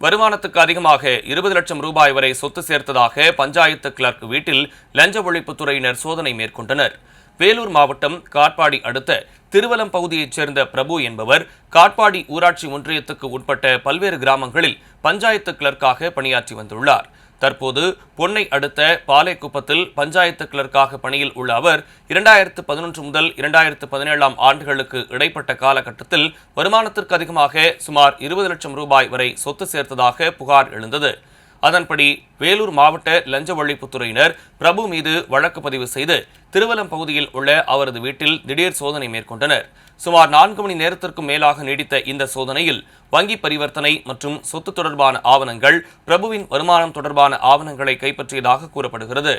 வருமானத்துக்கு அதிகமாக இருபது லட்சம் ரூபாய் வரை சொத்து சேர்த்ததாக பஞ்சாயத்து கிளர்க் வீட்டில் லஞ்ச ஒழிப்புத்துறையினர் சோதனை மேற்கொண்டனர். வேலூர் மாவட்டம் காட்பாடி அடுத்த திருவலம் பகுதியைச் சேர்ந்த பிரபு என்பவர் காட்பாடி ஊராட்சி ஒன்றியத்துக்கு உட்பட்ட பல்வேறு கிராமங்களில் பஞ்சாயத்து கிளர்க்காக பணியாற்றி வந்துள்ளார். தற்போது பொன்னை அடுத்த பாலைக்குப்பத்தில் பஞ்சாயத்து கிளர்க்காக பணியில் உள்ள அவர் இரண்டாயிரத்து பதினொன்று முதல் இரண்டாயிரத்து பதினேழாம் ஆண்டுகளுக்கு இடைப்பட்ட காலகட்டத்தில் வருமானத்திற்கு அதிகமாக சுமார் இருபது லட்சம் ரூபாய் வரை சொத்து சேர்த்ததாக புகார் எழுந்தது. அதன்படி வேலூர் மாவட்ட லஞ்ச ஒழிப்புத்துறையினர் பிரபு மீது வழக்கு பதிவு செய்து திருவலம் பகுதியில் உள்ள அவரது வீட்டில் திடீர் சோதனை மேற்கொண்டனர். சுமார் நான்கு மணி நேரத்திற்கும் மேலாக நீடித்த இந்த சோதனையில் வங்கி பரிவர்த்தனை மற்றும் சொத்து தொடர்பான ஆவணங்கள் பிரபுவின் வருமானம் தொடர்பான ஆவணங்களை கைப்பற்றியதாக கூறப்படுகிறது.